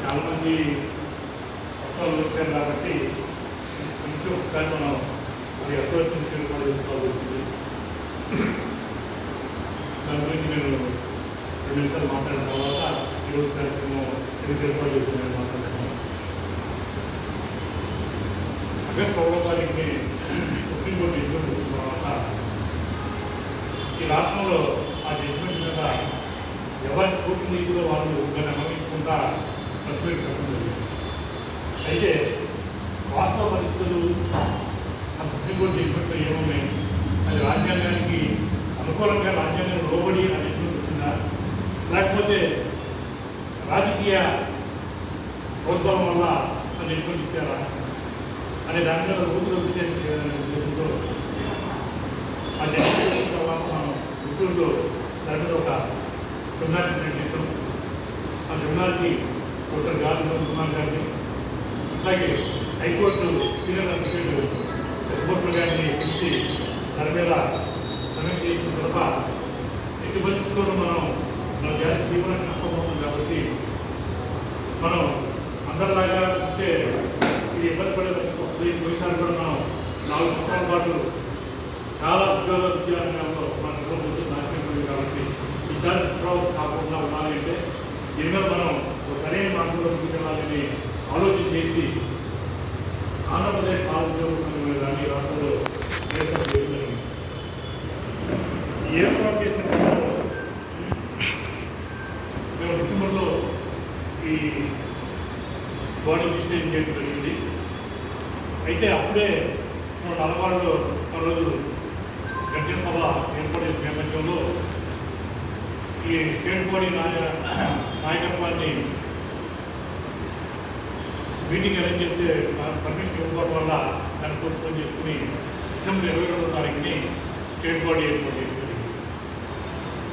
చాలామంది కొత్తలు వచ్చారు కాబట్టి నుంచి ఒకసారి మనం మరి ఎఫర్ట్ నుంచి కూడా చేసుకోవాల్సి వచ్చింది దాని గురించి నేను రెండు నిమిషాలు మాట్లాడిన తర్వాత ఈరోజు కార్యక్రమం ఎందుకు ఏర్పాటు చేసి నేను మాట్లాడుతున్నాను. ఆగస్టు ఒకటో తారీఖుని సుప్రీంకోర్టు జడ్జిమెంట్ తర్వాత ఈ రాష్ట్రంలో ఆ జడ్జిమెంట్ మీద ఎవరి పూర్తి నీతిలో వాళ్ళు దాన్ని అనుభవించుకుంటా ప్రెస్ మీట్ అయితే వాస్తవ పరిస్థితులు ఆ సుప్రీంకోర్టు జడ్జిమెంట్లో ఏమున్నాయి అది రాజ్యాంగానికి అనుకూలంగా రాజ్యాంగం లోబడి అని జడ్జిమెంట్ లేకపోతే రాజకీయ ప్రభుత్వం వల్ల అది జడ్జిమెంట్ ఇచ్చారా అనే దాని మీద రూపులు వచ్చే ఉద్దేశంతో ఆ జగన్ తర్వాత మనం గుంటూరులో దాని మీద ఒక సెమినార్ కండక్ట్ చేసాం ఆ సెమినార్కి ప్రొఫెసర్ గాలి కుమార్ గారిని అట్లాగే హైకోర్టు సీనియర్ అడ్వకేట్ శశిభూషణ్ గారిని పిలిచి దాని మీద సమీక్ష చేసిన తర్వాత ఎట్టి పరిస్థితుల్లో మనం మన జాతి జీవనానికి నష్టపోతుంది కాబట్టి మనం అందరిలాగా అంటే ఇది ఇబ్బంది పడే పరిస్థితి వస్తుంది. పోయినసారి కూడా మనం నాలుగు సంవత్సరాల పాటు చాలా ఉద్యోగ విద్యారంగంలో మన నిర్వహణ కోసం నాశనం కాబట్టి ఈసారి విప్లవం కాకుండా ఉండాలి అంటే దీని మనం ఒక సరైన మార్గంలో ముందుకెళ్ళాలని ఆలోచన చేసి ఆంధ్రప్రదేశ్ బాల సంఘంలో కానీ రాష్ట్రంలో ఏర్పాటు చేయడం జరిగింది. చేసిన మేము డిసెంబర్లో ఈ బాడీ రిజిస్ట్రేషన్ చేయడం జరిగింది అయితే అప్పుడే మన అలవాటులో ఆ రోజు సభ ఏర్పాటు చేసిన నేపథ్యంలో ఈ స్టేట్ బోర్డు నాయకత్వాన్ని మీటింగ్ అరేంజ్ చేస్తే పర్మిషన్ ఇవ్వకపోవడం వల్ల దాన్ని పోస్ట్పోన్ చేసుకుని డిసెంబర్ ఇరవై రెండో తారీఖుని స్టేట్ బాడీ ఏర్పాటు చేయడం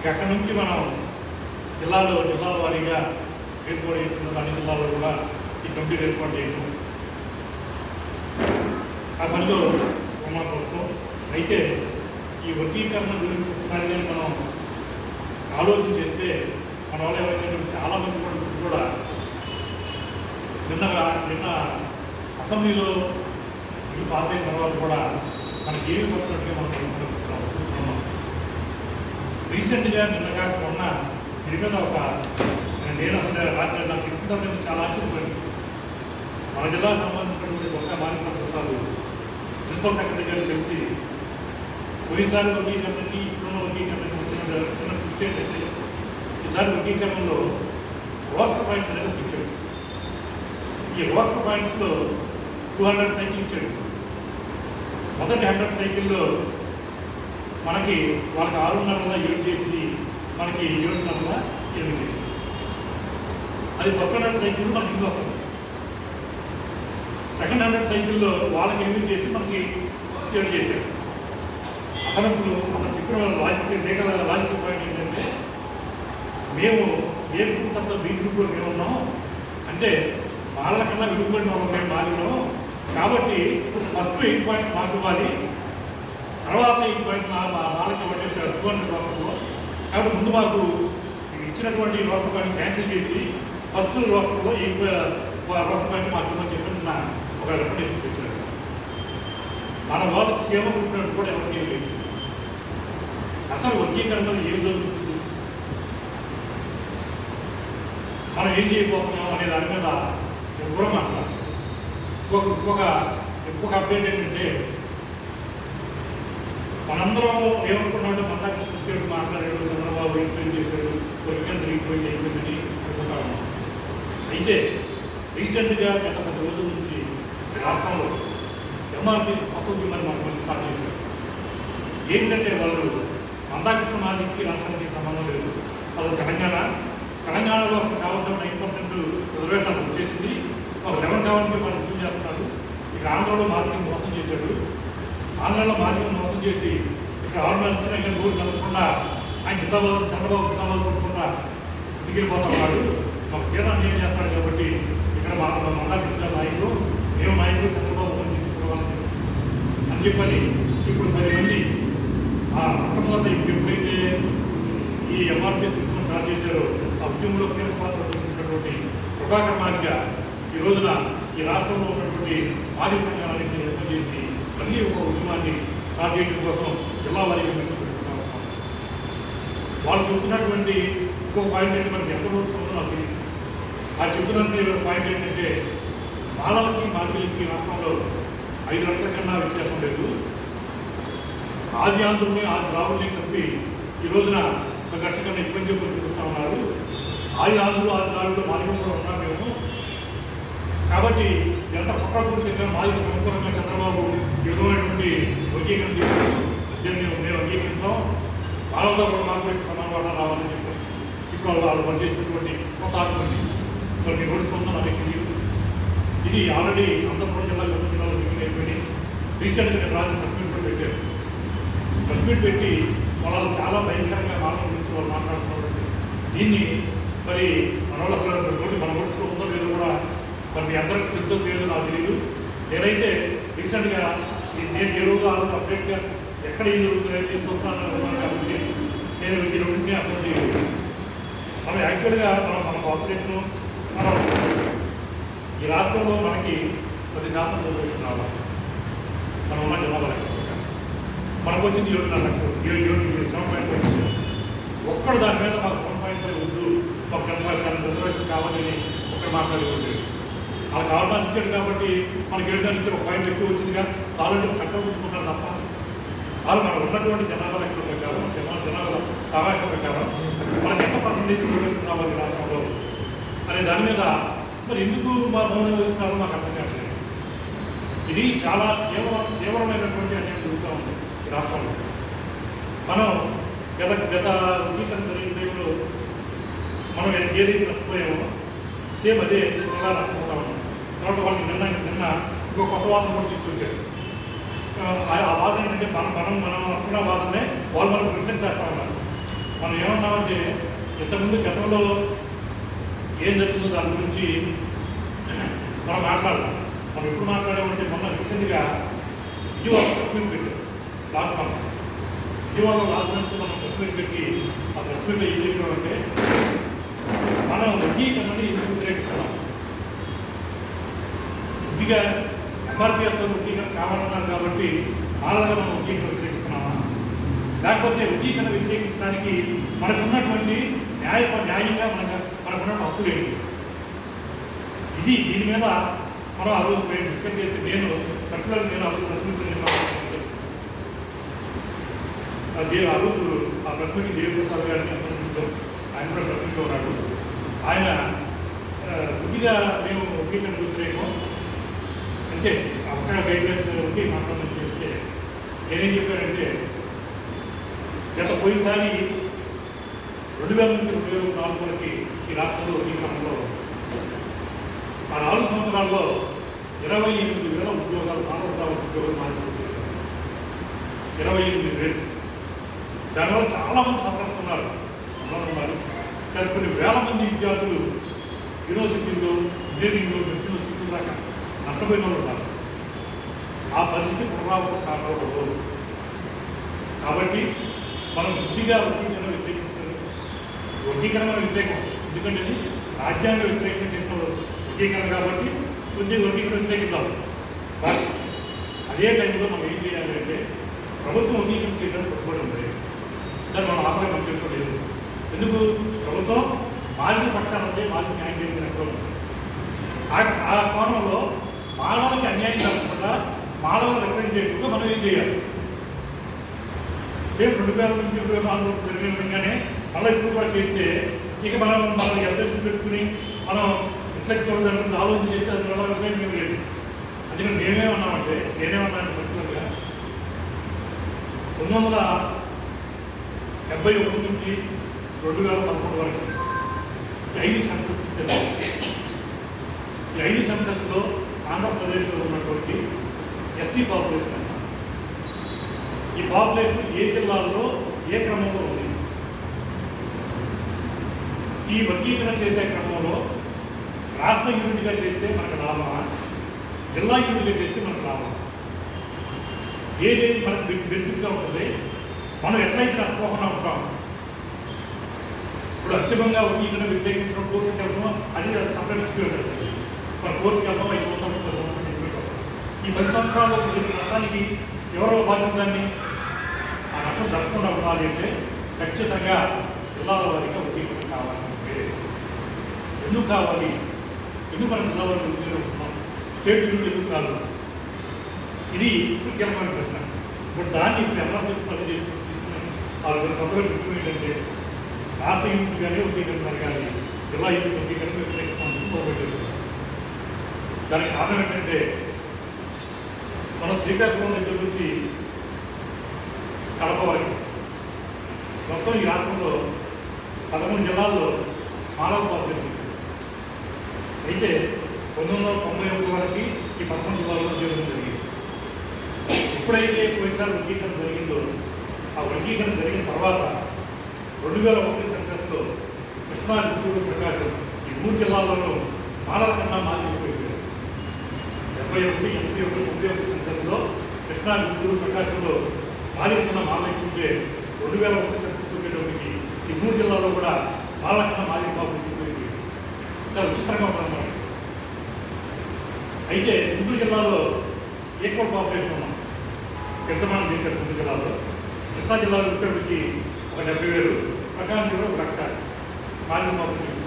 అక్కడి నుంచి మనం జిల్లాలో జిల్లాల వారీగా స్టేట్ బాడీ ఏర్పడిన అన్ని జిల్లాల్లో కూడా ఈ కమిటీ ఏర్పాటు చేయడం ఆ పనిలో ప్రమాదపడతాం అయితే ఈ వర్గీకరణ గురించి ఒకసారి మనం ఆలోచన చేస్తే మన వల్ల ఎవరైనా చాలామంది కూడా కూడా నిన్నగా నిన్న అసెంబ్లీలో ఇది పాస్ అయిన తర్వాత కూడా మనకి ఏమి పడుతున్నట్టుగా మనం చూస్తున్నాం. రీసెంట్గా నిన్నగా మొన్న దీని మీద ఒక నేను అసలు రాత్రి నాకు తెలిసిన నేను చాలా ఆశ్చర్యపోయింది మన జిల్లాకు సంబంధించినటువంటి ఒక మానిక ప్రసాద్ ప్రిన్సిపల్ సెక్రటరీ గారు తెలిసి పోయినసారి వర్గీకరణకి ఇప్పుడున్న వర్గీకరణకి వచ్చిన చిన్న స్టేట్ అయితే ఈసారి వర్గీకరణలో రోస్టర్ పాయింట్స్ అనేది ఇచ్చాడు ఈ రోస్టర్ పాయింట్స్లో టూ హండ్రెడ్ సైకిల్ ఇచ్చాడు మొదటి హండ్రెడ్ సైకిల్లో మనకి వాళ్ళకి ఆరున్నర ఏడు చేసి మనకి ఏడున్నర ఎనిమిది చేసి. అది ఫస్ట్ హండ్రెడ్ సైకిల్ మనకి ఇది వస్తుంది. సెకండ్ హండ్రెడ్ సైకిల్లో వాళ్ళకి ఎనిమిది చేసి మనకి ఏడు చేశాడు అతను ఇప్పుడు అతను చెప్పిన లాజిక్ రేఖల లాజిక్ పాయింట్ మేము ఏ గ్రూప్ తప్ప బి గ్రూప్లో మేము ఉన్నాము అంటే వాళ్ళ కన్నా వాళ్ళం మేము మారినాం కాబట్టి ఫస్ట్ ఎయిట్ పాయింట్స్ మాకు ఇవ్వాలి తర్వాత ఎయిట్ పాయింట్స్ వాళ్ళకి ఇవ్వండి టూ హండ్రెడ్ రాష్ట్రంలో కాబట్టి ముందు మాకు ఇచ్చినటువంటి రోస్టర్ పాయింట్ క్యాన్సిల్ చేసి ఫస్ట్ రోస్టర్లో ఎయిట్ రోస్టర్ పాయింట్ మాకు ఇవ్వని చెప్పి నా ఒక రికమెండేషన్ ఇచ్చారు మన వాళ్ళు క్షేమ కూడా ఎవరికి లేదు. అసలు వర్గీకరణలో ఏం జరుగుతుంది? మనం ఏం చేయబోతున్నాం అనే దాని మీద ఎవరో మాట్లాడాలి ఇంకొక ఇంకొక ఇంకొక అప్డేట్ ఏంటంటే మనందరం ఏమనుకున్నామంటే మన కృష్ణ మాట్లాడాడు చంద్రబాబు ఇన్ఫ్లుయెన్స్ చేశాడు వర్గీకరణ తిరిగిపోయింది అయిపోయిందని చెప్పుకుంటా ఉన్నాం. అయితే రీసెంట్గా గత పది రోజుల నుంచి రాష్ట్రంలో ఎంఆర్పీ కొత్త ఉద్యమాన్ని మనం స్టార్ట్ చేశారు ఏంటంటే వాళ్ళు మందాకృష్ణ మాదికి రాష్ట్రానికి సంబంధం లేదు. వాళ్ళు తెలంగాణ తెలంగాణలో అక్కడ కావాల్సిన నైన్ పర్సెంట్ రిజర్వేషన్ వచ్చేసింది. ఒక లెవెన్ కావాల్సి వాళ్ళు ఉద్యోగం చేస్తున్నారు. ఇక ఆంధ్రలో మార్కెట్ మోసం చేశాడు. ఆంధ్రలో మార్కెట్ మోసం చేసి ఇక్కడ ఆంధ్ర ఇచ్చిన ఇక్కడ రోజు కలగకుండా ఆయన జిందాబాద్ చంద్రబాబు జిందాబాద్ కొట్టుకుండా మిగిలిపోతున్నాడు మాకు తీరా అన్యాయం చేస్తాడు కాబట్టి ఇక్కడ మా మందాకృష్ణ నాయకులు మేము నాయకులు చంద్రబాబు గురించి చెప్పుకోవాలి. అని చెప్పని ఇప్పుడు పది మంది ఆ మొట్టమొదటి ఎప్పుడైతే ఈ ఎంఆర్పీ ఉద్యమం స్టార్ట్ చేశారో ఉద్యమంలో కీలక పాత్ర పోషించినటువంటి ప్రభాకర్ మాదిగా ఈ రోజున ఈ రాష్ట్రంలో ఉన్నటువంటి ఆది సంఘాలన్నింటినీ ఏర్పాటు చేసి మళ్ళీ ఒక ఉద్యమాన్ని స్టార్ట్ చేయడం కోసం జిల్లా వారికి వాళ్ళు చెబుతున్నటువంటి ఇంకో పాయింట్ ఏంటి? మనకి ఎంత రోజు నాకు తెలియదు ఆ చెబుతున్నటువంటి పాయింట్ ఏంటంటే బాలలకి బాలికలకి రాష్ట్రంలో ఐదు లక్షల కన్నా వ్యత్యాసం లేదు. ఆది ఆంధ్రుని ఆది రావుల్ని కలిపి ఈ రోజున ఒక లక్ష కన్నా ఇబ్బంది చెప్పి చూస్తూ ఉన్నారు. ఆది ఆంధ్రులు ఆది రావులు కూడా ఉన్నాం మేము. కాబట్టి ఎంత పక్కకు చెప్పిన మాలిక ప్రముఖంగా చంద్రబాబు ఈ విధమైనటువంటి వర్గీకరణ చేశారు దీన్ని మేము అంగీకరించాం. వాళ్ళతో కూడా మాకు సమాధానం రావాలని చెప్పారు ఇప్పుడు వాళ్ళు పనిచేసినటువంటి కొత్త ఆత్మని మరి మీరు నోటిస్తుందో నాకు తెలియదు ఇది ఆల్రెడీ అనంతపురం జిల్లా గత జిల్లాలో రివ్యూ రీసెంట్గా నేను రాజు ప్రెస్ కూడా పెట్టాను. ప్రెస్ పెట్టి వాళ్ళు చాలా భయంకరంగా వాళ్ళ గురించి వాళ్ళు మాట్లాడుతున్నారు. దీన్ని మరి మన మన నోటిలో ఉందో లేదో కూడా మరి అందరికి తెలుసో లేదో నాకు తెలియదు నేనైతే రీసెంట్గా నేను ఏ రోజు ఆ అప్డేట్గా ఎక్కడ ఏం జరుగుతుంది ఏం కాబట్టి నేను ఈ రెండింటిని అర్థం చేయలేదు. మనం యాక్చువల్గా మనం మన పాపులేషన్ మనం ఈ రాష్ట్రంలో మనకి పది శాతం రిజర్వేషన్ రావాలి మనం ఉన్న జనాభా మనకు వచ్చింది ఏడున్నర లక్షలు ఏడు ఏడు సెవెన్ పాయింట్ ఫైవ్ ఒక్కడు దాని మీద మాకు సెవెన్ పాయింట్ ఫైవ్ వద్దు. మాకు టెన్ ఫైవ్ రిజర్వేషన్ కావాలని ఒక్కడు మాట్లాడుకుంటే అలా కావాలని ఇచ్చాడు కాబట్టి మనకి ఏంటంటే ఒక పాయింట్ ఎక్కువ వచ్చిందిగా వాళ్ళు చట్టం ఉంచుకున్నారు తప్ప వాళ్ళు మనం ఉన్నటువంటి జనాభా లెక్కల ప్రకారం జనాభా జనాభా అవకాశం ప్రకారం మనకి ఎంత పర్సెంటేజ్ రిజర్వేషన్ కావాలి రాష్ట్రంలో. అనే దాని మీద మరి ఎందుకు మా మౌనం వేస్తున్నారో మాకు అర్థం కావట్లేదు ఇది చాలా తీవ్ర తీవ్రమైనటువంటి అనేది జరుగుతూ ఉంది రాష్ట్రంలో మనం గత గత వర్గీకరణ జరిగిన టైంలో మనం ఏదైతే నచ్చిపోయామో సేమ్ అదే ఇలా నష్టపోతా ఉన్నాం తర్వాత వాళ్ళకి నిన్న నిన్న ఇంకో కొత్త వాదన కూడా తీసుకొచ్చారు. ఆ వాదన ఏంటంటే మనం మనం మనం అనుకున్న వాదనే వాళ్ళు మనకు రిటర్న్ చేస్తా ఉన్నారు. మనం ఏమన్నామంటే ఇంతకుముందు గతంలో ఏం జరుగుతుందో దాని గురించి మనం మాట్లాడదాం. మనం ఎప్పుడు మాట్లాడామంటే మొన్న రీసెంట్గా విజయవాడ ప్రెస్ మీట్ పెట్టారు. Last month. విజయవాడలో లాస్ట్ మంత్ మనం ప్రెస్ పెట్టి ఆ ప్రెస్ మీట్లో ఏం చెప్పామంటే మనం వర్గీకరణని ఎందుకు వ్యతిరేకిస్తున్నాం ఇదిగా ఎంఆర్పిఎస్తో వర్గీకరణ కావాలన్నారు కాబట్టి వాళ్ళగా మనం వర్గీకరణ వ్యతిరేకిస్తున్నామా లేకపోతే వర్గీకరణ వ్యతిరేకించడానికి మనకున్నటువంటి న్యాయ న్యాయంగా మనకు మనకున్న హక్కులు ఏంటి ఇది దీని మీద మనం ఆ రోజు మేము డిస్కస్ చేసి నేను పర్టికులర్ నేను ఆ రోజు ప్రెస్ ఆ రోజు ఆ ప్రశ్నకి మీట్ దేవప్రసాద్ గారిని అందరం ఆయన కూడా ప్రెస్ ఉన్నాడు ఆయన ఆ, కొద్దిగా మేము వర్గీకరణ వ్యతిరేకం అంటే అక్కడ గైడ్లైన్స్ ఉండి మాట్లాడమని చెప్తే నేనేం చెప్పానంటే గత పోయినసారి రెండు వేల నుంచి రెండు వేల నాలుగు వరకు ఈ రాష్ట్రంలో వర్గీకరణలో ఆ నాలుగు సంవత్సరాల్లో ఇరవై ఎనిమిది వేల ఉద్యోగాలు మానవతా ఉద్యోగాలు మార్పు ఇరవై ఎనిమిది వేలు. దానివల్ల చాలా మంది సంరక్షిస్తున్నారు ఉన్నారు. కానీ కొన్ని వేల మంది విద్యార్థులు యూనివర్సిటీలో ఇంజనీరింగ్లో మెడిసిన్ చుట్టూ దాకా నష్టపోయిన వాళ్ళు ఉన్నారు. ఆ పరిస్థితి పునరావృతం కాకూడదు కాబట్టి మనం బుద్ధిగా వర్గీకరణ వ్యతిరేకించాలి వర్గీకరణ వ్యతిరేకం. ఎందుకంటే రాజ్యాంగ వ్యతిరేకం చేసిన వర్గీకరణ కాబట్టి కొద్దిగా వర్గీకరణ వ్యతిరేకిద్దాం. కానీ అదే టైంలో మనం ఏం చేయాలి అంటే ప్రభుత్వం వర్గీకరణ చేయడానికి కట్టుబడి ఉంది దాన్ని మనం ఆగ్రహం మనం చేసుకోలేదు ఎందుకు? ప్రభుత్వం బాలిక పక్షాన ఉంటే మాలిక న్యాయం చేసినట్టు ఆ ఆ కోణంలో మానవులకి అన్యాయం కాకుండా మానవులు రిప్రజెంట్ చేయకుండా మనం ఏం చేయాలి? సేమ్ రెండు వేల నుంచి రెండు వేల నాలుగు జరిగిన విధంగానే మళ్ళీ ఇప్పుడు కూడా చేస్తే ఇక మనం మనం ఎస్ఎస్సీ పెట్టుకుని మనం ఇంటలెక్చువల్ దాని ఆలోచన చేస్తే అది నిలబడితే మేము లేదు. అందుకని మేమేమన్నామంటే నేనేమన్నాను పర్టికులర్గా పంతొమ్మిది వందల డెబ్బై ఒకటి నుంచి రెండు వేల పదకొండు వరకు ఐదు సెన్సెస్ తీసేది ఈ ఐదు సెన్సెస్లో ఆంధ్రప్రదేశ్లో ఉన్నటువంటి ఎస్సీ పాపులేషన్ ఈ పాపులేషన్ ఏ జిల్లాల్లో ఏ క్రమంలో ఉంది? ఈ వర్గీకరణ చేసే క్రమంలో రాష్ట్ర యూనిట్గా చేస్తే మనకు లాభమా జిల్లా యూనిట్గా చేస్తే మనకు లాభం ఏదేది మనకు బెనిఫిట్గా ఉంటుంది? మనం ఎట్లయితే నష్టపోకుండా ఉంటాం ఇప్పుడు అంతిమంగా ఈయన వ్యతిరేకించడం కోర్టుకి వెళ్ళడం అది సపరేట్ ఇష్యూ అవుతుంది మన కోర్టుకి వెళ్ళడం ఐదు సంవత్సరాలు ఈ పది సంవత్సరాల్లో జరిగిన నష్టానికి ఎవరో బాధ్యతని ఆ నష్టం జరగకుండా ఉండాలి అంటే ఖచ్చితంగా జిల్లాల వారిగా ఉద్యోగం కావాల్సింది ఎందుకు కావాలి? ఎందుకు మనం జిల్లాలో ఉద్యోగం ఉంటున్నాం స్టేట్ యూనిట్ ఎందుకు కాదు? ఇది ముఖ్యమైన ప్రశ్న. ఇప్పుడు దాన్ని ఇప్పుడు ఎలా పని చేసుకుని తీసుకుని వాళ్ళు కొత్తగా ఏంటంటే రాష్ట్ర యూనిట్ కానీ ఉద్యోగం కానీ జిల్లా యూనిట్ ఉద్యోగం వ్యతిరేకించుకోబోతుంది దానికి కారణం ఏంటంటే మన శ్రీకాకుళం దగ్గర నుంచి కడప వరకు. మొత్తం ఈ రాష్ట్రంలో పదమూడు జిల్లాల్లో మానవ పాపులేషన్ అయితే పంతొమ్మిది వందల తొంభై ఒకటి వరకు ఈ పదకొండు జిల్లాల్లో ఉద్యోగం జరిగింది. ఎప్పుడైతే పోయినసారి వర్గీకరణ జరిగిందో ఆ వర్గీకరణ జరిగిన తర్వాత రెండు వేల ఒకటి సెన్సెస్లో కృష్ణా చిత్తూరు ప్రకాశం ఈ మూడు జిల్లాల్లోనూ మానవ కన్నా మారిపోయింది డెబ్బై ఒకటి ఎనభై ఒకటి ముప్పై ఒకటి సెన్సెస్లో కృష్ణా చిత్తూరు ప్రకాశంలో మాలికన్న మాలకుంటే రెండు వేల ఒకటి సెన్సెస్ వచ్చేటప్పటికి ఈ మూడు జిల్లాలో కూడా మాలకన్న మాది బాబు చాలా విచిత్రంగా ఉన్నాం అయితే గుంటూరు జిల్లాలో ఈక్వల్ పాపులేషన్ ఉన్నాం కృష్ణమానం చేశారు గుంటూరు జిల్లాలో కృష్ణా జిల్లాలో వచ్చేటప్పటికి ఒక డెబ్బై వేలు ప్రకాశం కూడా ఒక లక్ష. మాలిక పాపులేషన్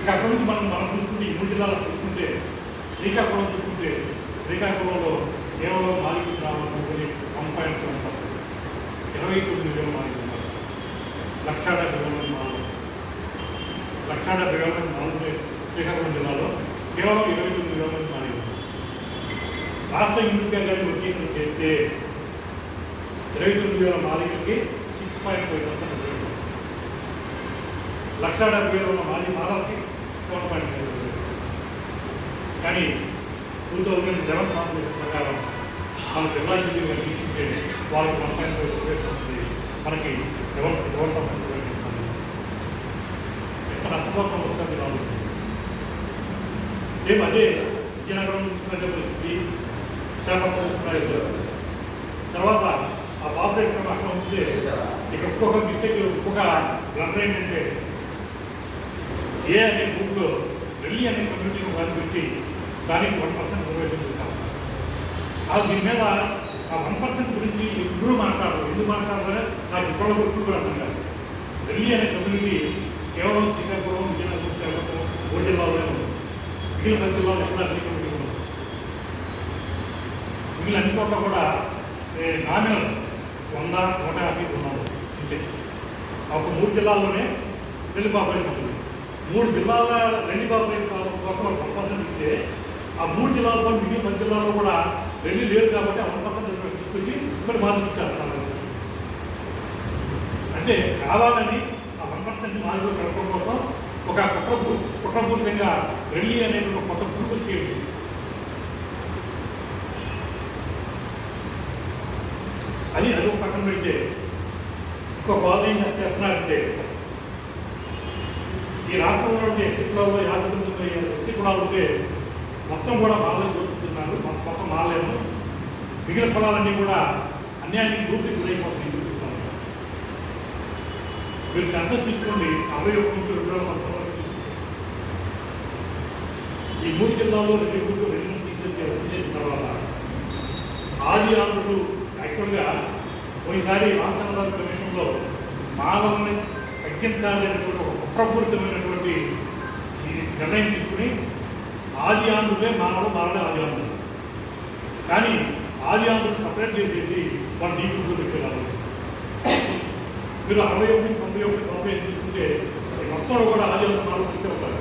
ఇక అక్కడ నుంచి మనం మనం చూసుకుంటే ఈ మూడు జిల్లాలో చూసుకుంటే శ్రీకాకుళం చూసుకుంటే శ్రీకాకుళంలో కేవలం మాలిక గ్రామాలు వన్ పాయింట్ సెవెన్ పర్సెంట్. ఇరవై తొమ్మిది వేల మాలిక లక్ష డెబ్బై వేల మంది మాలు లక్ష డెబ్బై వేల మాలు శ్రీకాకుళం జిల్లాలో కేవలం ఇరవై తొమ్మిది వేల మంది రాష్ట్ర యూనిట్గా కానీ వర్గీకరణ చేస్తే ఇరవై తొమ్మిది వేల మాలికలకి six point five percent lakh డెబ్బై వేల ఉన్న మాలి మాలకి సెవెన్ పాయింట్ ఫైవ్ కానీ టూ థౌజండ్ లెవెన్ కాంపిటీషన్ ప్రకారం మన జిల్లా ఇంజనీర్ తీసుకుంటే వాళ్ళకి వన్ పాయింట్ ఫైవ్ రూపీస్ వస్తుంది. మనకి ఎవరు ఎవరు పర్సెంట్ ఎంత నష్టపోతాం ఒకసారి రాదు. సేమ్ అదే విజయనగరం తీసుకునే పరిస్థితి విశాఖపట్నం తీసుకునే తర్వాత ఆ పాపులేషన్ అక్కడ ఉంచితే ఇక ఇంకొక మిస్టేక్ ఇంకొక బ్లండర్ ఏంటంటే ఏ అనే గ్రూప్లో ఢిల్లీ అనే కమ్యూనిటీని వారు పెట్టి దానికి వన్ పర్సెంట్ నిర్వహించుకుంటాం అది దీని మీద ఆ వన్ పర్సెంట్ గురించి ఎప్పుడు మాట్లాడరు ఎందుకు మాట్లాడతారో? నాకు ఇప్పుడు గుర్తు కూడా అర్థం కాదు. ఢిల్లీ అనే కమ్యూనిటీ కేవలం శ్రీకాకుళం విజయనగరం శ్రీకాకుళం ఓ జిల్లాలోనే ఉంది. మిగిలిన పది జిల్లాలో ఎక్కడ అన్ని కమ్యూనిటీ ఉంది మిగిలిన అన్ని చోట్ల కూడా నామినల్ వంద నూట యాభై ఉన్నాము అంటే ఒక మూడు జిల్లాల్లోనే పెళ్ళి పాపులేషన్ ఉంటుంది. మూడు జిల్లాల రెండు పాపులేషన్ కోసం వన్ పర్సెంట్ ఇస్తే ఆ మూడు జిల్లాల్లో మిగిలిన పది జిల్లాల్లో కూడా రెండు లేదు కాబట్టి ఆ వన్ పర్సెంట్ తీసుకొచ్చి మరి మార్పు ఇచ్చారు అంటే కావాలని ఆ వన్ పర్సెంట్ మార్పు కోసం ఒక కుట్ర కుట్రపూరితంగా రెల్లీ అనేది ఒక కొత్త గ్రూప్ క్రియేట్ చేసింది అని అది ఒక పక్కన పెడితే ఒక బాధ ఏం చెప్తున్నారంటే ఈ రాష్ట్రంలో ఉండే ఎస్సీ కులాల్లో యాభై కులాలు ఉంటే మొత్తం కూడా బాధలు చూస్తున్నారు మొత్తం మాలేము మిగిలిన పొలాలన్నీ కూడా అన్యాయానికి గ్రూప్కి గురైపోతుంది చూపిస్తున్నారు మీరు సెన్సస్ తీసుకోండి. అరవై ఒకటి నుంచి రెండు వేల పంతొమ్మిది వరకు ఈ మూడు జిల్లాల్లో రెండు గ్రూపులు రెండు తీసేసి రద్దు చేసిన తర్వాత ఆది ఆంధ్రులు యాక్చువల్గా పోయినసారి రామచంద్రరాజు కమిషన్లో మానవుని తగ్గించాలనేటువంటి ఒక కుట్రపూరితమైనటువంటి నిర్ణయం తీసుకుని ఆది ఆంధ్రులే మానవుడు మారలే ఆది ఆంధ్రులు కానీ ఆది ఆంధ్రులు సపరేట్ చేసేసి వాళ్ళు నీ గ్రూపులు పెట్టేవాళ్ళు మీరు అరవై ఒకటి తొంభై ఒకటి తొంభై తీసుకుంటే ఈ మొత్తంలో కూడా ఆది ఆంధ్రులు మానవులు తీసే ఉంటారు.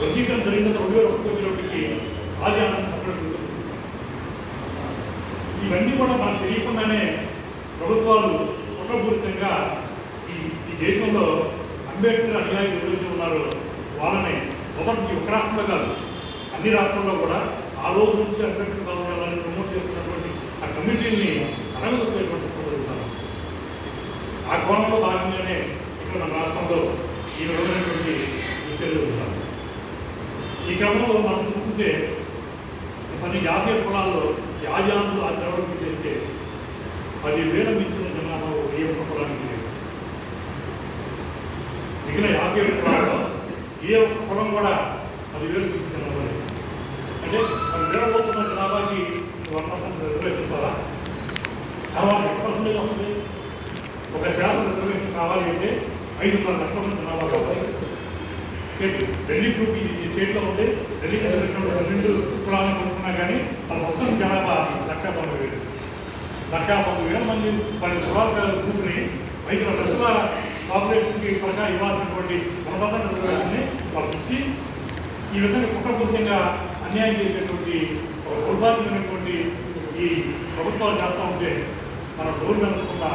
వర్గీకరణ జరిగిన రెండు వేల ఒకటి వచ్చేటప్పటికి ఆది ఆంధ్రులు సపరేట్ ఇవన్నీ కూడా మనకు తెలియకుండానే ప్రభుత్వాలు కుట్రపూరితంగా ఈ ఈ దేశంలో అంబేద్కర్ అనుయాయులు ఎవరైతే ఉన్నారో వాళ్ళని ఒకటి ఒక రాష్ట్రంలో కాదు అన్ని రాష్ట్రాల్లో కూడా ఆ రోజు నుంచి అంబేద్కర్ భావజాలని ప్రమోట్ చేస్తున్నటువంటి ఆ కమిటీని అనగదొక్కేటువంటి జరుగుతారు ఆ కోణంలో భాగంగానే ఇక్కడ మన రాష్ట్రంలో ఈ రోజునటువంటి చర్యలు ఈ క్రమంలో మనం చూసుకుంటే కొన్ని జాతీయ కులాల్లో యాజాంతులు ఆ ద్రవణం తీసేస్తే పదివేల మించిన జనాభా ఏ ఒక్క కులానికి లేదు. మిగిలిన యాభై ఏడు కులాల్లో ఏ ఒక్క కులం కూడా పదివేల మించిన జనాభా లేదు. అంటే పదివేల పోతున్న జనాభాకి వన్ పర్సెంట్ రిజర్వేషన్ ఇస్తారా? కావాలి ఎంత పర్సెంటేజ్ వస్తుంది? ఒక శాతం రిజర్వేషన్ కావాలి అంటే ఐదున్నర లక్షల మంది జనాభా కావాలి. స్టేట్ ఢిల్లీ స్టేట్లో ఉంది ఢిల్లీకి కింద రెండు కులాలను కొనుక్కున్నా కానీ వాళ్ళ మొత్తం జనాభా లక్ష తొంభై వేలు. లక్ష తొంభై వేల మంది పది కులాల కూర్చుని ఐదు లక్షల పాపులేషన్కి కనుక ఇవ్వాల్సినటువంటి వన్ వాళ్ళకి ఇచ్చి ఈ విధంగా కుట్రపూర్తిగా అన్యాయం చేసేటువంటి ఒక దౌర్భాగ్యమైనటువంటి ఈ ప్రభుత్వాలు చేస్తూ ఉంటే మన డోర్ వెనకుండా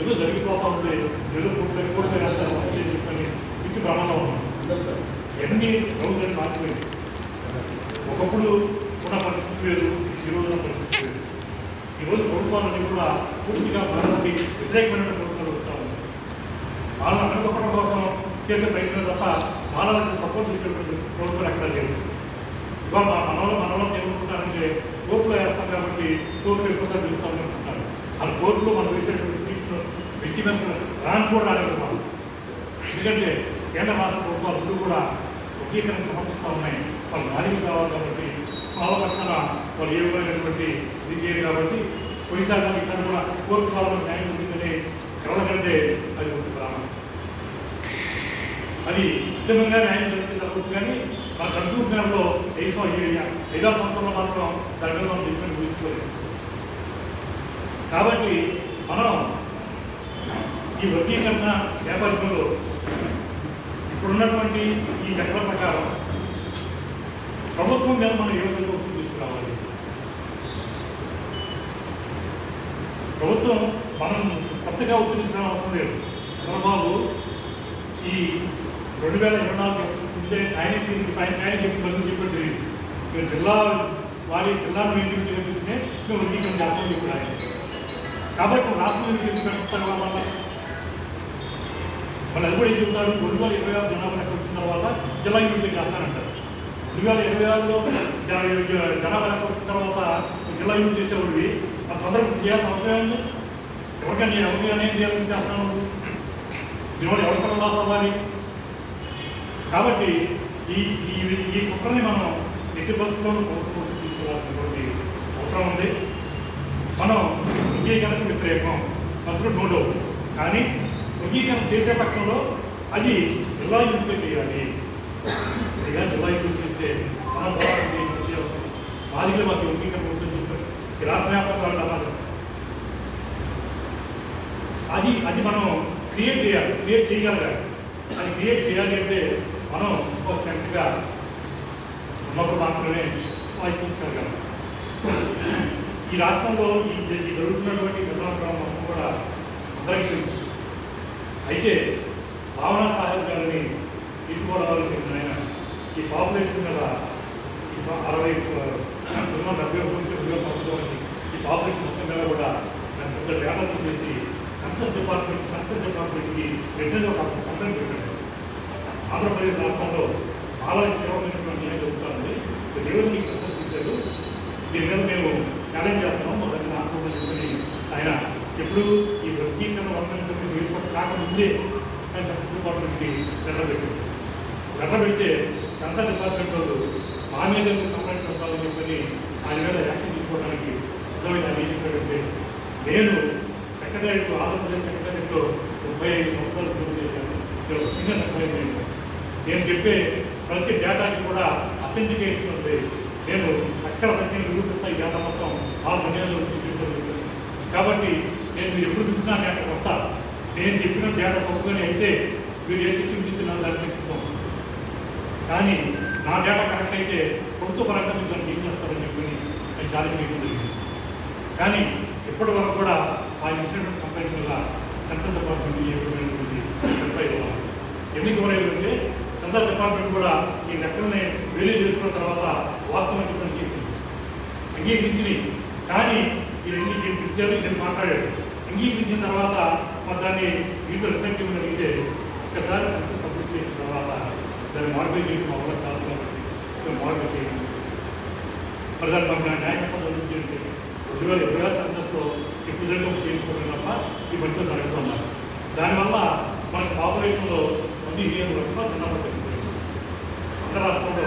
ఏదో జరిగిపోతూ ఉంటే ఏదో పూర్తిగా కూడా వేస్తారు వసతి చెప్పని పిచ్చి ప్రమాదం ఉన్నాం ఎన్ని రోజులు మారిపోయింది ఒకప్పుడు ఉన్న పరిస్థితి లేదు ఈరోజు ఉన్న పరిస్థితి లేదు. ఈరోజు ప్రభుత్వాలన్నీ కూడా పూర్తిగా మనకి వ్యతిరేకమైన ప్రభుత్వాలు వస్తూ ఉన్నాయి. వాళ్ళని అడ్డుకోవడం కోసం చేసే ప్రయత్నం తప్ప వాళ్ళని సపోర్ట్ చేసేటువంటి ప్రభుత్వం ఎక్కడ లేదు ఇవాళ మా మనలో మనలో ఏమనుకుంటారంటే కోర్టులో వేస్తాం కాబట్టి కోర్టు ఎక్కువ చూస్తాం అనుకుంటారు వాళ్ళ కోర్టులో మనం వేసేటువంటి తీసుకున్న వ్యక్తిగత రాను కూడా రాలేదు వాళ్ళు. ఎందుకంటే కేంద్ర రాష్ట్ర ప్రభుత్వాలు కూడా వర్గీకరణ సమర్పిస్తూ ఉన్నాయి వాళ్ళు నాలుగు కావాలి కాబట్టి వాళ్ళ వాళ్ళు ఏ విధమైనటువంటి ఇది చేయరు కాబట్టి పోయిసారి ఈసారి కూడా కోర్టు కావాలని న్యాయం ఉంటుందని ఎవరికంటే అది ఒక గ్రామం. అది ఉత్తమంగా న్యాయం జరిగితే జరగవచ్చు కానీ మన కంట్రూజ్ఞానంలో ఐదో ఐదో సంవత్సరంలో మాత్రం దాని మీద మనం ట్రీట్మెంట్ తీసుకోలేదు కాబట్టి మనం ఈ వర్గీకరణ నేపథ్యంలో ఇప్పుడున్నటువంటి ఈ లెక్కల ప్రకారం ప్రభుత్వం మీద మనం ఏ విధంగా ఒత్తిడి తీసుకురావాలి? ప్రభుత్వం మనం కొత్తగా ఒత్తిడి తీసుకురావడం అవసరం లేదు. చంద్రబాబు ఈ రెండు వేల ఇరవై నాలుగు ఉంటే ఆయన ఆయన ఆయన చెప్పి బదులు చెప్పి తెలియదు మీరు జిల్లా వారి జిల్లాను ఇండివిజువల్గా చూస్తే మేము వర్గీకరణ చేస్తామని చెప్పారు కాబట్టి రాష్ట్రం నుంచి ఎందుకు పెట్టుకుంటారు వల్ల వాళ్ళు అది కూడా ఏం చెప్తారు రెండు వేల ఇరవై ఆరు జనాభా లెక్క వచ్చిన తర్వాత జిల్లా యూనిట్లు చేస్తానంటారు రెండు వేల ఇరవై ఆరులో జనాభా లెక్క వచ్చిన తర్వాత జిల్లా యూనిట్ చేసేవాడివి. ఆ తొందరగా చేయాల్సిన అవసరం ఏంది ఎవరికైనా ఎవరికి అనేది చేయాలని చేస్తాను దీనివల్ల ఎవరికైనా లాస్ అవ్వాలి కాబట్టి ఈ ఈ ఈ కుట్రని మనం ఎట్టి పరిస్థితుల్లోనూ ప్రభుత్వం తీసుకోవాల్సినటువంటి అవసరం ఉంది. మనం వర్గీకరణకు వ్యతిరేకం. అందులో నో కానీ వర్గీకరణ చేసే పక్షంలో అది నిర్వాహింపు చేయాలి. ఇక జిల్లా చేస్తే మనం పోరాటం చేయాల్సిన విషయం. మాదిగా మాకు వర్గీకరణ ఉంటుంది చెప్పారు. ఈ రాష్ట్ర వ్యాప్తంగా వాళ్ళు అది అది మనం క్రియేట్ చేయాలి. క్రియేట్ చేయగలగాలి. అది క్రియేట్ చేయాలి అంటే మనం ఇంకో స్ట్రెంత్గా ఉన్నప్పుడు మాత్రమే వాయిస్ తీసుకెళ్ళగలం ఈ రాష్ట్రంలో ఈ జరుగుతున్నటువంటి నిర్మాణ మొత్తం కూడా అందరికీ తెలుసు. అయితే భావన సాహెబ్ గారిని తీసుకోవడానికి ఆయన ఈ పాపులేషన్ మీద అరవై డెబ్బై ఒకటి నుంచి రెండు వేల ఈ పాపులేషన్ మొత్తం మీద కూడా దాని పెద్ద డేటా చేసి సంసద్ డిపార్ట్మెంట్ సంసద్ డిపార్ట్మెంట్కి వెంటనే ఒక కంప్లైంట్ పెట్టాడు ఆంధ్రప్రదేశ్ రాష్ట్రంలో చాలా తీవ్రమైనటువంటి నేను జరుగుతుంది. దేవుడు మీకు సక్సెస్ తీశారు. దీని మీద మేము ఛాలెంజ్ చేస్తున్నాం. మొదటి దగ్గర చెప్పని ఆయన ఎప్పుడు ఈ వర్గీకరణ వర్గం ఏర్పాటు కాకముందే ఆయన సక్సెస్ డిపార్ట్మెంట్కి లెటర్ పెట్టింది లెటర్ పెడితే సెంట్రల్ డిపార్ట్మెంట్ వాళ్ళు మా మీద కంప్లైంట్ పెట్టాలని చెప్పని ఆయన మీద యాక్షన్ తీసుకోవడానికి సిద్ధమైన ఆయన ఏం చెప్పాడంటే నేను సెక్రటరీ ఆంధ్రప్రదేశ్ సెక్రటరీలో ముప్పై ఐదు సంవత్సరాలు పూర్తి చేశాను. ఇక్కడ ఒక చిన్న ఎంప్లాయీ నేను. చెప్పే ప్రతి డేటాకి కూడా అథెంటికేషన్ ఉంది. నేను అక్షర సంఖ్యను నిరూపిస్తా ఈ డేటా మొత్తం ఆ సమయంలో కాబట్టి నేను మీరు ఎప్పుడు చూసినా అక్కడ వస్తా. నేను చెప్పిన డేటా తప్పుగానే అయితే మీరు ఏ శిక్షణ ఇచ్చినా దాన్ని సిద్ధం కానీ నా డేటా కరెక్ట్ అయితే ప్రభుత్వ పరంగా మీరు దాన్ని ఏం చేస్తారని చెప్పి నేను ఛాలెంజ్ చేయడం జరిగింది కానీ ఇప్పటి వరకు కూడా ఆ ఇన్సిడెంట్ కంపెనీ వల్ల సెన్సర్ డిపార్ట్మెంట్ ఏ వెరిఫై ఇవ్వాలి ఎందుకు ఇవ్వలేదంటే సెన్సర్ డిపార్ట్మెంట్ కూడా ఈ లెక్కల్ని వేరే చేసుకున్న తర్వాత వాస్తవం చెప్పని చెప్పింది అంగీకరించింది. కానీ ఈ రెండు పిలిచారు నేను మాట్లాడాడు అంగీకరించిన తర్వాత మరి దాన్ని మీతో రిఫెక్ట్ ఇవ్వగలిగితే ఒకసారి సక్సెస్ కంప్లీట్ చేసిన తర్వాత దాన్ని మోడిఫై చేయడం అవ్వడం కాదు కాబట్టి మేము మాడిఫై చేయండి మరి దాన్ని మాకు న్యాయం జరుగుతుంది రెండు వేల ఇరవై ఆరు సెన్సెస్లో ఇప్పుడు చేసుకోవడం తప్ప ఈ మధ్య జరుగుతున్నారు దానివల్ల మన పాపులేషన్లో మంది ఏడు లక్షల జనాభా తగ్గిపోయింది ఆంధ్ర రాష్ట్రంలో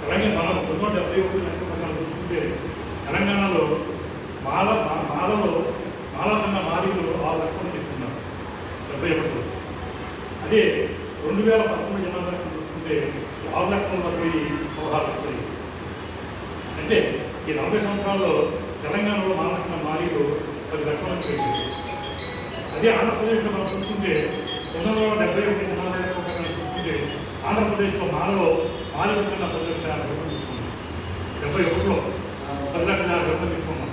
తెలంగాణ మనం రెండు వందల డెబ్బై ఒకటి లక్షల ప్రకారం చూసుకుంటే తెలంగాణలో మాల మాలలో మాల కన్నా ఆ ఆరు లక్షలు చెప్తున్నారు. డెబ్బై ఒకటి అదే రెండు వేల పదకొండు జనాభా చూసుకుంటే ఆరు లక్షల పోయి పదహారు లక్షలు అంటే ఈ నలభై సంవత్సరాల్లో తెలంగాణలో మాల మారీలు పది లక్షల పెరిగింది అదే ఆంధ్రప్రదేశ్లో మనం చూసుకుంటే పంతొమ్మిది వందల డెబ్బై ఒకటి జనాభా చూసుకుంటే ఆంధ్రప్రదేశ్లో మాలలో మాదిగల కన్నా పది లక్షల యాభై రూపాయలు డెబ్బై ఒకటిలో పది లక్షల యాభై రూపాయలు తీసుకున్నాం.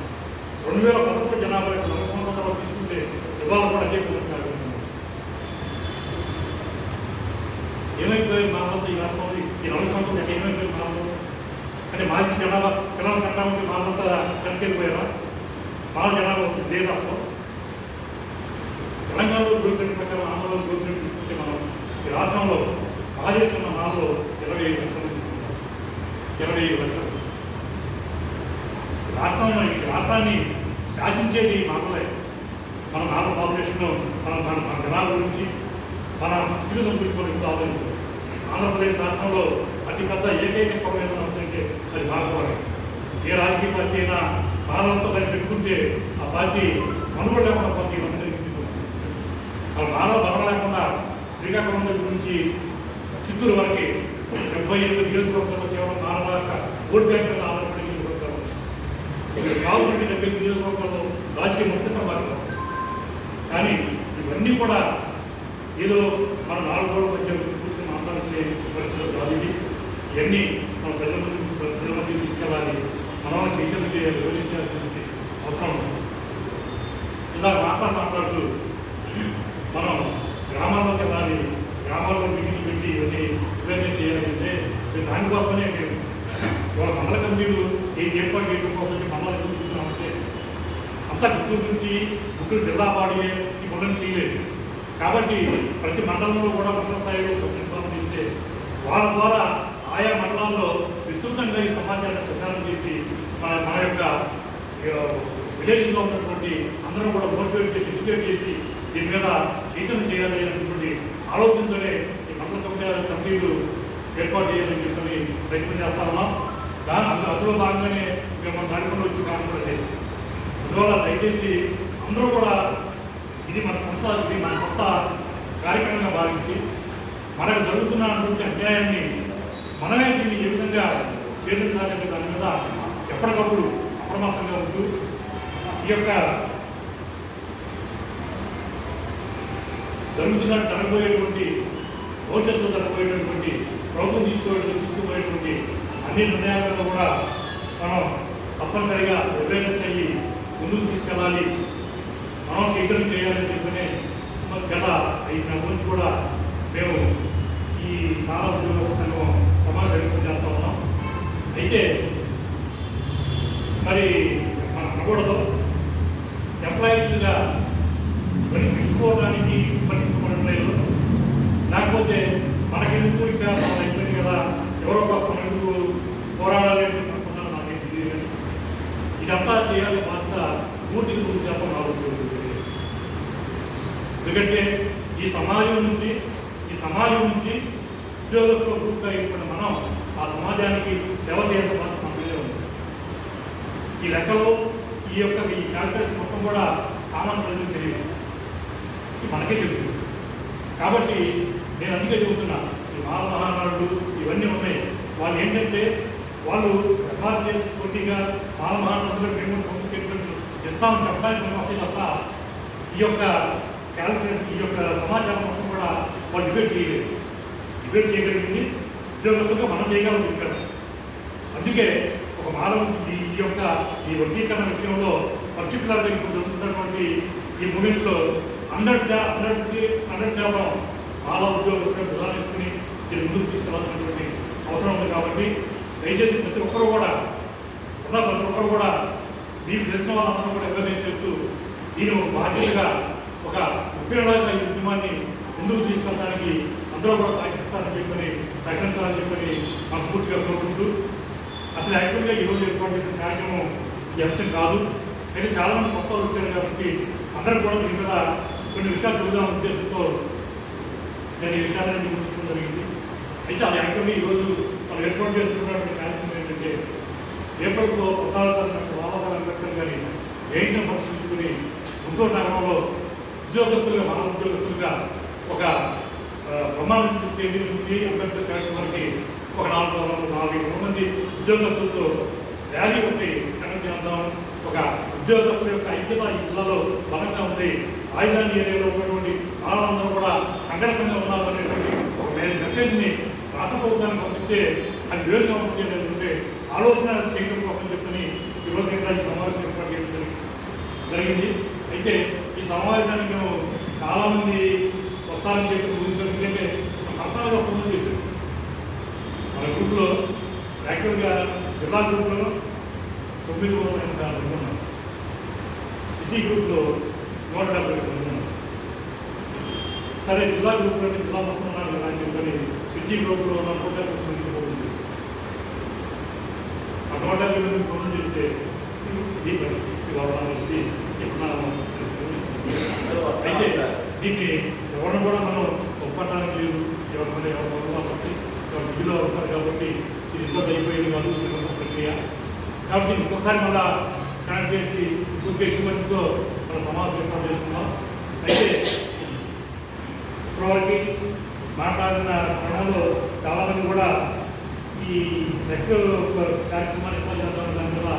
రెండు వేల పదకొండు జనాభా లెక్క ఇవాళ కూడా అదే పది లక్షల యాభై ఏమైపోయి మానవులు ఈ రాష్ట్రంలో ఈ నలభై సంవత్సరాలు ఏమైపోయి మానవులు అంటే మాజీ జనాభా పిల్లల కన్నా ఉంటే మానవంతా కనుకెళ్ళిపోయారా మాల జనాభా ఉంటుంది ఏ రాష్ట్రం. తెలంగాణలో గ్రూప్ ప్రకారం ఆంధ్రలో గ్రూప్ తీసుకుంటే మనం ఈ రాష్ట్రంలో మాజీ కన్నా ఇరవై ఐదు లక్షలు తీసుకుంటాం. ఇరవై ఐదు లక్షలు. రాష్ట్రంలో ఈ రాష్ట్రాన్ని శాసించేది మామూలే. మన నాన్న పాపులేషన్ మన మన మన జనాల గురించి మన స్థితుల గురించి మనం ఇప్పుడు ఆలోచించాలి ఆంధ్రప్రదేశ్ రాష్ట్రంలో అతిపెద్ద ఏకైక పరమైన అంటే అది భాగవతం ఏ రాజకీయ పార్టీ అయినా మానవంతో దాన్ని పెట్టుకుంటే ఆ పార్టీ మనుగడ లేకుండా పార్టీ అందరికీ అలా మానవ బలం లేకుండా శ్రీకాకుళం దగ్గర నుంచి చిత్తూరు వరకు డెబ్బై ఎనిమిది నియోజకవర్గంలో కేవలం నాలుగు యొక్క ఓట్ బ్యాంక్ మీద ఆధారపడి నియోజకవర్గాలు. కావున డెబ్బై ఎనిమిది నియోజకవర్గాల్లో రాజకీయ మంత్రి కానీ ఇవన్నీ కూడా ఏదో మన నాలుగు రోజులు వచ్చే కూర్చొని మాట్లాడుకునే పరిస్థితులు కాదు ఇది. ఇవన్నీ మన ప్రజల ముందు ప్రజల మధ్య తీసుకెళ్ళాలి మనం చైతన్యం చేయాలి వివరించాల్సిన అవసరం ఉంది ఇందాక మాస్టర్ మాట్లాడుతూ మనం గ్రామాల్లోకి వెళ్ళాలి గ్రామాల్లో మీటింగ్ పెట్టి ఇవన్నీ ఇవన్నీ చేయాలంటే మేము దానికోసమే మేము వాళ్ళ మండల కమిటీలు ఏ ఏర్పాటు చేయడం కోసం మండలం ఎందుకు చూస్తున్నామంటే అంతా గుంటూరు నుంచి గుంటూరు జిల్లా బాడీ ఈ మండలం చేయలేదు. కాబట్టి ప్రతి మండలంలో కూడా మండల స్థాయిలో ఒక చేస్తే వాళ్ళ ద్వారా ఆయా మండలాల్లో విస్తృతంగా ఈ సమాచారాన్ని ప్రచారం చేసి మన మన యొక్క విలేజ్లో ఉన్నటువంటి అందరం కూడా మోటివేట్ చేసి ఎడ్యుకేట్ చేసి దీని మీద చైతన్యం చేయాలి అనేటువంటి ఆలోచనతోనే ఈ మండల కమిటీ కమిటీలు ఏర్పాటు చేయాలని చెప్పని ప్రయత్నం చేస్తా ఉన్నాం. దాని అందు- అందులో భాగంగానే మేము దాని కూడా వచ్చి కాన్ఫరెన్స్ అందువల్ల దయచేసి అందరూ కూడా ఇది మన కొత్త ఇది మన కొత్త కార్యక్రమంగా భావించి మనకు జరుగుతున్నటువంటి అన్యాయాన్ని మనమే దీన్ని ఏ విధంగా ఛేదించాలనే దాని మీద ఎప్పటికప్పుడు అప్రమత్తంగా ఉంటూ ఈ యొక్క జరుగుతున్న జరగబోయేటువంటి భవిష్యత్తులో జరగబోయేటటువంటి ప్రభుత్వం తీసుకోవడం తీసుకుపోయేటువంటి అన్ని నిర్ణయాలను కూడా మనం తప్పనిసరిగా అవేర్నెస్ అయ్యి ముందుకు తీసుకెళ్ళాలి. మనం చైతన్యం చేయాలని చెప్పనే గత ఐదు నెలల నుంచి కూడా మేము ఈ కాల ఉద్యోగ సంఘం సమాజం చేస్తూ ఉన్నాం. అయితే మరి మనం అనకూడదు. ఎంప్లాయీస్గా మరి తీసుకోవడానికి పట్టించుకోవట్లేదు లేకపోతే మనకెందుకు ఇంకా మనం అయిపోయింది కదా? ఎవరో కోసం ఎందుకు పోరాడాలి అనుకుంటున్నాను నాకేం తెలియదు ఇదంతా చేయాల్సిన బాధ్యత పూర్తిగా పూర్తి శాతం ఆలోచించాలి ఎందుకంటే ఈ సమాజం నుంచి ఈ సమాజం నుంచి ఉద్యోగస్తుల గ్రూప్గా ఏర్పడిన మనం ఆ సమాజానికి సేవ చేయాల్సిన బాధ్యత మన మీదే ఉంది. ఈ లెక్కలో ఈ యొక్క ఈ క్యాల్కులేషన్ మొత్తం కూడా సామాన్య ప్రజలకు తెలియదు. మనకే తెలుసు. కాబట్టి నేను అందుకే చెబుతున్నా ఈ మాల మహానాడు ఇవన్నీ ఉన్నాయి. వాళ్ళు ఏంటంటే వాళ్ళు ఎంఆర్పిఎస్ పోటీగా మాల మేము పంపించేటువంటి ఇస్తామని చెప్పడానికి మాకు తప్ప ఈ యొక్క క్యాల్కులేషన్ ఈ యొక్క సమాచారం మొత్తం కూడా వాళ్ళు డిబేట్ చేయలేదు. డిబేట్ చేయగలిగింది. ఉద్యోగస్తులుగా మనం చేయగలం చెప్పారు. అందుకే ఒక మానవ ఈ యొక్క ఈ వర్గీకరణ విషయంలో పర్టికులర్గా ఇప్పుడు జరుగుతున్నటువంటి ఈ మూమెంట్లో హండ్రెడ్ శా హండ్రెడ్కి హండ్రెడ్ శాతం మానవ ఉద్యోగస్తులను ప్రధానిస్తుని దీన్ని ముందుకు తీసుకెళ్ళాల్సినటువంటి అవసరం ఉంది కాబట్టి దయచేసి ప్రతి ఒక్కరు కూడా ఉన్న ప్రతి ఒక్కరు కూడా మీకు తెలిసిన వాళ్ళందరూ కూడా ఎవరైనా చేస్తూ దీని ఒక బాధ్యతగా ఒక ఉపయోగంగా ఈ ఉద్యమాన్ని ముందుకు తీసుకెళ్ళడానికి అందరూ కూడా సహకరిస్తారని చెప్పని సహకరించాలని చెప్పని మనస్ఫూర్తిగా కోరుకుంటూ అసలు యాక్చువల్గా ఈరోజు ఏర్పాటు చేసిన కార్యక్రమం ఈ అంశం కాదు. అయితే చాలా మంది కొత్త వచ్చారు కాబట్టి అందరూ కూడా దీని మీద కొన్ని విషయాలు చూద్దాం ఉద్దేశంతో దాని విషయాన్ని గుర్తించడం జరిగింది. అయితే అది యాక్చువల్గా ఈరోజు మనం ఏర్పాటు చేసుకున్నటువంటి కార్యక్రమం ఏంటంటే ఏప్రిల్తో పద్నాలుగు బాబాసాహెబ్ అంబేద్కర్ గారి జయంతి పరిశీలించుకుని గుంటూరు నగరంలో ఉద్యోగస్తులుగా మన ఉద్యోగస్తులుగా ఒక ఆ, ప్రమాణం తేదీ నుంచి అంబేద్కర్ కార్యక్రమానికి ఒక నాలుగు వందల నాలుగు వందల మంది ఉద్యోగస్తులతో ర్యాలీ ఒకటి కండక్ట్ చేద్దాం. ఒక ఉద్యోగస్తుల యొక్క ఐక్యత ఈ జిల్లాలో బలంగా ఉంది. రాజధాని ఏరియాలో ఉన్నటువంటి ఆనందం కూడా సంఘటనగా ఉన్నారనేటువంటి ఒక మెసేజ్ని రాష్ట్ర ప్రభుత్వానికి పంపిస్తే అది వేరుగా ఉంటుంది అనేటువంటి ఆలోచన చేయడం కోసం చెప్పని ఈరోజు ఇక్కడ ఈ సమావేశం ఏర్పాటు చేయడం జరిగింది. అయితే ఈ సమావేశానికి మేము చాలామంది వస్తారని చెప్పి ఊహించాం ఎందుకంటే ఫోన్ చేశాం మన గ్రూప్లో యాక్చువల్గా జిల్లా గ్రూప్లో తొమ్మిది వందల ఎనభై ఆరు మంది ఉన్నారు. సిటీ గ్రూప్లో నూట డెబ్బై మంది ఉన్నారు. సరే జిల్లా గ్రూప్లో జిల్లా మొత్తం ఉన్నారు కదా అని చెప్పని సిటీ గ్రూప్లో ఉన్న ఫోన్ చేశారు ఆ ఇది పరిస్థితి ఇది ఎప్పుడు అయితే దీన్ని ఎవరిని కూడా మనం ఒప్పటానికి లేదు. ఎవరి ఎవరు కాబట్టి విధిలో ఉంటారు కాబట్టి ఇది ఇబ్బంది అయిపోయింది కాదు ఒక ప్రక్రియ. కాబట్టి ఇంకొకసారి మళ్ళా కనెక్ట్ చేసి ఇంకొక ఎక్కువ మందితో మన సమావేశం ఏర్పాటు చేసుకున్నాం అయితే ఇప్పటివరకు మాట్లాడిన క్రమంలో చాలామంది కూడా ఈ నెక్స్ట్ కార్యక్రమానికి దాని మీద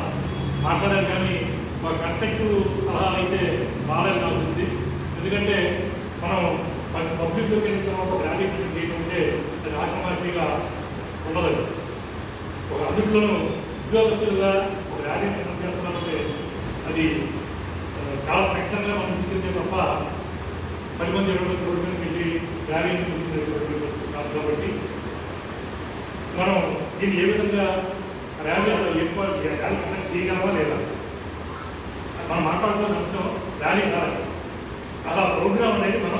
మాట్లాడారు కానీ మా కన్స్ట్రక్ట్ సలహాలు అయితే బాగాలేదు నాకు ఎందుకంటే మనం పబ్లిక్లోకి వెళ్ళిన ఒక ర్యాలీ చేయకుంటే అది ఆశ్రమార్తిగా ఉండదు. ఒక అందుట్లోనూ ఉద్యోగస్తులుగా ఒక ర్యాలీ చేస్తున్నామంటే అది ఆ, చాలా స్పష్టంగా మనం గుర్తించే తప్ప పది మంది ఇరవై మంది రోడ్డు మీద వెళ్ళి ర్యాలీని కాబట్టి మనం దీన్ని ఏ విధంగా ర్యాలీ ఏర్పాటు చేయాలి ర్యాలీ చేయగలమా లేదా? మనం మాట్లాడుతున్న అంశం ర్యాలీ కాదు. అలా ప్రోగ్రామ్ అనేది మనం